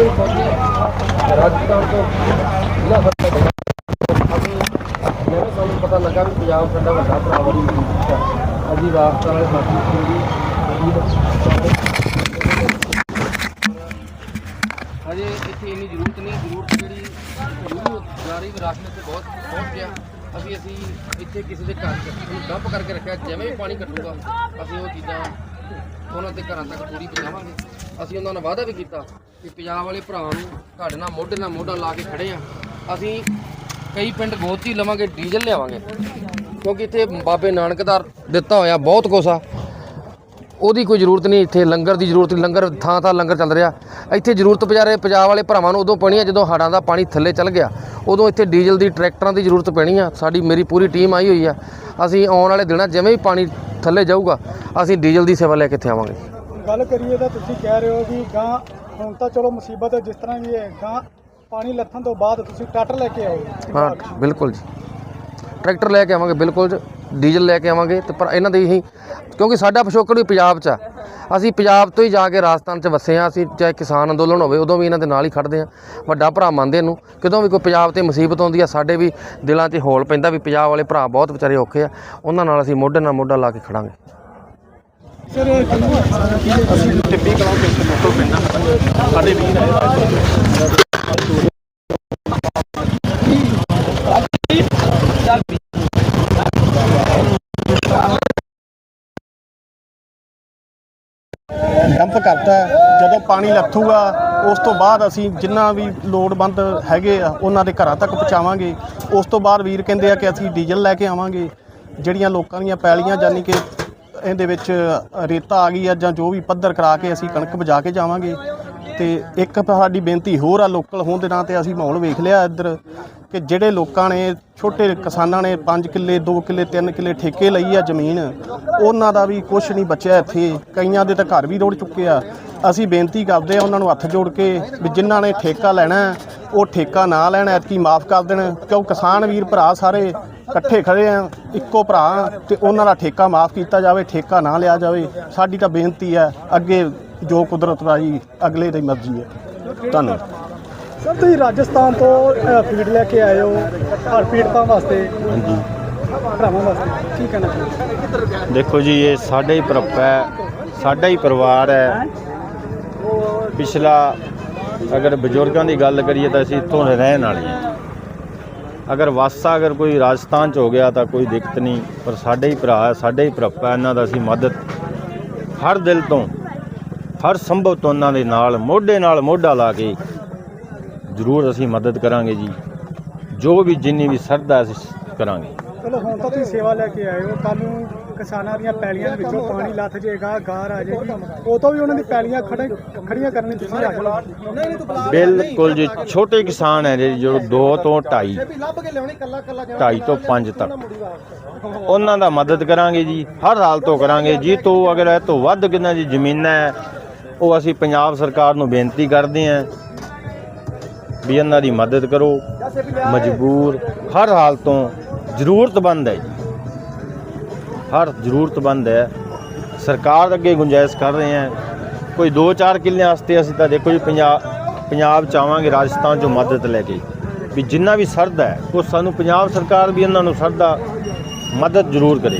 ਕੋਈ ਰਾਜਸਥਾਨ ਤੋਂ ਜ਼ਿਲ੍ਹਾ ਫਤਿਹ ਅਸੀਂ ਸਾਨੂੰ ਪਤਾ ਲੱਗਾ ਵੀ ਪੰਜਾਬ ਸਾਡਾ ਵੱਡਾ ਭਰਾ ਦੀ ਅਸੀਂ ਰਾਜਸਥਾਨ ਵਾਲੇ ਸਾਥੀ ਸੀ ਹਜੇ ਇੱਥੇ ਇੰਨੀ ਜ਼ਰੂਰਤ ਨਹੀਂ, ਜ਼ਰੂਰਤ ਜਿਹੜੀ ਜਾ ਰਹੀ, ਵਿਰਾਸਤ ਤੇ ਬਹੁਤ ਪਹੁੰਚ ਗਿਆ। ਅਸੀਂ ਅਸੀਂ ਇੱਥੇ ਕਿਸੇ ਦੇ ਘਰ ਚ ਡੰਪ ਕਰਕੇ ਰੱਖਿਆ, ਜਿਵੇਂ ਵੀ ਪਾਣੀ ਕੱਟੂਗਾ ਅਸੀਂ ਉਹ ਚੀਜ਼ਾਂ ਉਹਨਾਂ ਦੇ ਘਰਾਂ ਤੱਕ ਪੂਰੀ ਪਹੁੰਚਾਵਾਂਗੇ। ਅਸੀਂ ਉਹਨਾਂ ਨਾਲ ਵਾਅਦਾ ਵੀ ਕੀਤਾ। ਕਿ ਪੰਜਾਬ ਵਾਲੇ ਭਰਾਵਾਂ ਨੂੰ ਤੁਹਾਡੇ ਨਾਲ ਮੋਢੇ ਨਾਲ ਮੋਢਾ ਲਾ ਕੇ ਖੜੇ ਆ। ਅਸੀਂ ਕਈ ਪਿੰਡ ਗੋਤੀ ਲਵਾਂਗੇ, ਡੀਜ਼ਲ ਲਿਆਵਾਂਗੇ। ਕਿਉਂਕਿ ਇੱਥੇ ਬਾਬੇ ਨਾਨਕ ਦਾ ਦਿੱਤਾ ਹੋਇਆ ਬਹੁਤ ਕੁਛ ਆ। ਉਹਦੀ ਕੋਈ ਜ਼ਰੂਰਤ ਨਹੀਂ, ਇੱਥੇ ਲੰਗਰ ਦੀ ਜ਼ਰੂਰਤ ਨਹੀਂ, ਲੰਗਰ ਥਾਂ ਥਾਂ ਲੰਗਰ ਚੱਲ ਰਿਹਾ। ਇੱਥੇ ਜ਼ਰੂਰਤ ਵਿਚਾਰੇ ਪੰਜਾਬ ਵਾਲੇ ਭਰਾਵਾਂ ਨੂੰ ਉਦੋਂ ਪੈਣੀ ਆ, ਜਦੋਂ ਹੜ੍ਹਾਂ ਦਾ ਪਾਣੀ ਥੱਲੇ ਚੱਲ ਗਿਆ। ਉਦੋਂ ਇੱਥੇ ਡੀਜ਼ਲ ਦੀ ਟਰੈਕਟਰਾਂ ਦੀ ਜ਼ਰੂਰਤ ਪੈਣੀ ਆ। ਸਾਡੀ, ਮੇਰੀ ਪੂਰੀ ਟੀਮ ਆਈ ਹੋਈ ਆ। ਅਸੀਂ ਆਉਣ ਵਾਲੇ ਦਿਨਾਂ ਜਿਵੇਂ ਹੀ ਪਾਣੀ ਥੱਲੇ ਜਾਊਗਾ, ਅਸੀਂ ਡੀਜ਼ਲ ਦੀ ਸੇਵਾ ਲੈ ਕੇ ਇੱਥੇ ਆਵਾਂਗੇ। ਗੱਲ ਕਰੀਏ ਤਾਂ ਤੁਸੀਂ ਕਹਿ ਰਹੇ ਹੋ ਵੀ ਗਾਂ ਹੁਣ ਤਾਂ ਚਲੋ ਮੁਸੀਬਤ ਹੈ, ਜਿਸ ਤਰ੍ਹਾਂ ਵੀ ਹੈ ਗਾਂ ਪਾਣੀ ਲੱਥਣ ਤੋਂ ਬਾਅਦ ਤੁਸੀਂ ਟਰੈਕਟਰ ਲੈ ਕੇ ਆਓ। ਹਾਂ, ਬਿਲਕੁਲ ਜੀ। ਟਰੈਕਟਰ ਲੈ ਕੇ ਆਵਾਂਗੇ, ਬਿਲਕੁਲ ਜੀ। ਡੀਜ਼ਲ ਲੈ ਕੇ ਆਵਾਂਗੇ ਤੇ ਪਰ ਇਹਨਾਂ ਦੇ ਹੀ, ਕਿਉਂਕਿ ਸਾਡਾ ਪਿਛੋਕੜ ਵੀ ਪੰਜਾਬ 'ਚ ਆ। ਅਸੀਂ ਪੰਜਾਬ ਤੋਂ ਹੀ ਜਾ ਕੇ ਰਾਜਸਥਾਨ 'ਚ ਵਸੇ ਆ ਅਸੀਂ ਚਾਹੇ ਕਿਸਾਨ ਅੰਦੋਲਨ ਹੋਵੇ, ਉਦੋਂ ਵੀ ਇਹਨਾਂ ਦੇ ਨਾਲ ਹੀ ਖੜਦੇ ਆ ਵੱਡਾ ਭਰਾ ਮੰਨਦੇ ਇਹਨੂੰ, ਕਦੋਂ ਵੀ ਕੋਈ ਪੰਜਾਬ ਤੇ ਮੁਸੀਬਤ ਆਉਂਦੀ ਆ, ਸਾਡੇ ਵੀ ਦਿਲਾਂ 'ਚ ਹੌਲ ਪੈਂਦਾ ਵੀ ਪੰਜਾਬ ਵਾਲੇ ਭਰਾ ਬਹੁਤ ਵਿਚਾਰੇ ਔਖੇ ਆ, ਉਹਨਾਂ ਨਾਲ ਅਸੀਂ ਮੋਢੇ ਨਾਲ ਮੋਢਾ ਲਾ ਕੇ ਖੜਾਂਗੇ। ਸਰ ਅਸੀਂ ਟਿੱਬੀ ਕਲਾਂ ਦੇ ਵਿੱਚ ਪਿੰਡ ਸਾਡੇ ਵੀਰ ਆਏ ਡੰਪ ਕਰਤਾ ਜਦੋਂ ਪਾਣੀ ਲੱਥੂਗਾ, ਉਸ ਤੋਂ ਬਾਅਦ ਅਸੀਂ ਜਿੰਨਾ ਵੀ ਲੋੜਵੰਦ ਹੈਗੇ ਆ, ਉਹਨਾਂ ਦੇ ਘਰਾਂ ਤੱਕ ਪਹੁੰਚਾਵਾਂਗੇ। ਉਸ ਤੋਂ ਬਾਅਦ ਵੀਰ ਕਹਿੰਦੇ ਆ ਕਿ ਅਸੀਂ ਡੀਜ਼ਲ ਲੈ ਕੇ ਆਵਾਂਗੇ। ਜਿਹੜੀਆਂ ਲੋਕਾਂ ਦੀਆਂ ਪੈਲੀਆਂ ਜਾਨੀ ਕਿ ਇਹਦੇ ਵਿੱਚ ਰੇਤਾ ਆ ਗਈ ਆ ਜਾਂ ਜੋ ਵੀ ਪੱਧਰ ਕਰਾ ਕੇ ਅਸੀਂ ਕਣਕ ਬਜਾ ਕੇ ਜਾਵਾਂਗੇ। ਤੇ ਇੱਕ ਸਾਡੀ ਬੇਨਤੀ ਹੋਰ ਆ ਲੋਕਲ ਹੋਣ ਦੇ ਨਾਂ ਤੇ ਅਸੀਂ ਮਾਹੌਲ ਵੇਖ ਲਿਆ ਇੱਧਰ ਕਿ ਜਿਹੜੇ ਲੋਕਾਂ ਨੇ, ਛੋਟੇ ਕਿਸਾਨਾਂ ਨੇ 5 ਕਿੱਲੇ 2 ਕਿੱਲੇ 3 ਕਿੱਲੇ ਠੇਕੇ ਲਈ ਆ ਜ਼ਮੀਨ, ਉਹਨਾਂ ਦਾ ਵੀ ਕੁਝ ਨਹੀਂ ਬਚਿਆ ਇੱਥੇ। ਕਈਆਂ ਦੇ ਤਾਂ ਘਰ ਵੀ ਰੋੜ ਚੁੱਕੇ ਆ। ਅਸੀਂ ਬੇਨਤੀ ਕਰਦੇ ਆ ਉਹਨਾਂ ਨੂੰ ਹੱਥ ਜੋੜ ਕੇ ਵੀ ਜਿਨ੍ਹਾਂ ਨੇ ਠੇਕਾ ਲੈਣਾ, ਉਹ ਠੇਕਾ ਨਾ ਲੈਣ, ਐਤਕੀ ਮਾਫ ਕਰ ਦੇਣ, ਕਿਉਂ ਕਿਸਾਨ ਵੀਰ ਭਰਾ ਸਾਰੇ ਇਕੱਠੇ ਖੜੇ ਆ ਇੱਕੋ ਭਰਾ ਤੇ ਉਹਨਾਂ ਦਾ ਠੇਕਾ ਮਾਫ ਕੀਤਾ ਜਾਵੇ ਠੇਕਾ ਨਾ ਲਿਆ ਜਾਵੇ। ਸਾਡੀ ਤਾਂ ਬੇਨਤੀ ਹੈ ਅੱਗੇ ਜੋ ਕੁਦਰਤ ਰਾਈ ਅਗਲੇ ਦੀ ਮਰਜ਼ੀ ਹੈ। ਧੰਨਵਾਦ। ਸਰ ਤੁਸੀਂ ਰਾਜਸਥਾਨ ਤੋਂ ਫੀਡ ਲੈ ਕੇ ਆਏ ਹੋ ਹਰ ਪੀੜਤਾਂ ਵਾਸਤੇ ਹਾਂਜੀ। ਭਰਾਵਾਂ ਵਾਸਤੇ ਕੀ ਕਹਿਣਾ ਚਾਹੁੰਦੇ? ਦੇਖੋ ਜੀ ਇਹ ਸਾਡਾ ਹੀ ਭਰਪਾ ਹੈ ਸਾਡਾ ਹੀ ਪਰਿਵਾਰ ਹੈ। ਪਿਛਲਾ ਅਗਰ ਬਜ਼ੁਰਗਾਂ ਦੀ ਗੱਲ ਕਰੀਏ ਤਾਂ ਅਸੀਂ ਇੱਥੋਂ ਦੇ ਰਹਿਣ ਵਾਲੇ ਹਾਂ। ਅਗਰ ਵਾਸਾ ਅਗਰ ਕੋਈ ਰਾਜਸਥਾਨ ਚ ਹੋ ਗਿਆ ਤਾਂ ਕੋਈ ਦਿੱਕਤ ਨਹੀਂ, ਪਰ ਸਾਡੇ ਹੀ ਭਰਾ ਹੈ, ਸਾਡੇ ਹੀ ਭਰਪਾ ਇਹਨਾਂ ਦਾ ਅਸੀਂ ਮਦਦ ਹਰ ਦਿਲ ਤੋਂ, ਹਰ ਸੰਭਵ ਤੋਂ ਉਹਨਾਂ ਦੇ ਨਾਲ, ਮੋਢੇ ਨਾਲ ਮੋਢਾ ਲਾ ਕੇ ਜ਼ਰੂਰ ਅਸੀਂ ਮਦਦ ਕਰਾਂਗੇ ਜੀ। ਜੋ ਵੀ ਜਿੰਨੀ ਵੀ ਸਰਦਾ ਅਸੀਂ ਕਰਾਂਗੇ। ਚਲੋ ਹੁਣ ਤਾਂ ਤੁਸੀਂ ਸੇਵਾ ਲੈ ਕੇ ਆਏ ਹੋ ਕੱਲ ਨੂੰ ਕਿਸਾਨਾਂ ਦੀਆਂ ਪੈਲੀਆਂ ਦੇ ਵਿੱਚੋਂ ਪਾਣੀ ਲੱਥ ਜਾਏਗਾ ਗਾਰ ਆ ਜਾਏਗੀ। ਉਹ ਤੋਂ ਵੀ ਉਹਨਾਂ ਦੀ ਪੈਲੀਆਂ ਖੜੇ ਖੜੀਆਂ ਕਰਨੀ ਤੁਸੀਂ ਆ ਜਾਓ। ਬਿਲਕੁਲ ਜੀ ਛੋਟੇ ਕਿਸਾਨ ਹੈ ਜੀ ਜੋ 2 ਤੋਂ 2.5 ਲੱਭ ਕੇ ਲਿਆਉਣੀ ਕੱਲਾ ਕੱਲਾ 2.5 ਤੋਂ 5 ਤੱਕ। ਉਹਨਾਂ ਦਾ ਮਦਦ ਕਰਾਂਗੇ ਜੀ ਹਰ ਹਾਲ ਤੋਂ ਕਰਾਂਗੇ। ਜੀ ਤੋਂ ਅਗਰ ਇਹ ਤੋਂ ਵੱਧ ਕਿੰਨਾ ਜੀ ਜ਼ਮੀਨਾਂ ਹੈ ਉਹ ਅਸੀਂ ਪੰਜਾਬ ਸਰਕਾਰ ਨੂੰ ਬੇਨਤੀ ਕਰਦੇ ਹਾਂ ਵੀ ਇਹਨਾਂ ਦੀ ਮਦਦ ਕਰੋ। ਮਜਬੂਰ ਹਰ ਹਾਲ ਤੋਂ ਜ਼ਰੂਰਤਮੰਦ ਹੈ ਜੀ। ਹਰ ਜ਼ਰੂਰਤਮੰਦ ਹੈ। ਸਰਕਾਰ ਅੱਗੇ ਗੁੰਜਾਇਸ਼ ਕਰ ਰਹੇ ਹੈ। ਕੋਈ 2-4 ਕਿੱਲਿਆਂ ਵਾਸਤੇ ਅਸੀਂ ਤਾਂ ਦੇਖੋ ਜੀ ਪੰਜਾਬ ਪੰਜਾਬ ਚ ਆਵਾਂਗੇ, ਰਾਜਸਥਾਨ ਚੋਂ ਮਦਦ ਲੈ ਕੇ। ਵੀ ਜਿੰਨਾ ਵੀ ਸਰਦਾ ਹੈ, ਉਹ ਸਾਨੂੰ ਪੰਜਾਬ ਸਰਕਾਰ ਵੀ ਇਹਨਾਂ ਨੂੰ ਸਰਦਾ ਮਦਦ ਜ਼ਰੂਰ ਕਰੇ।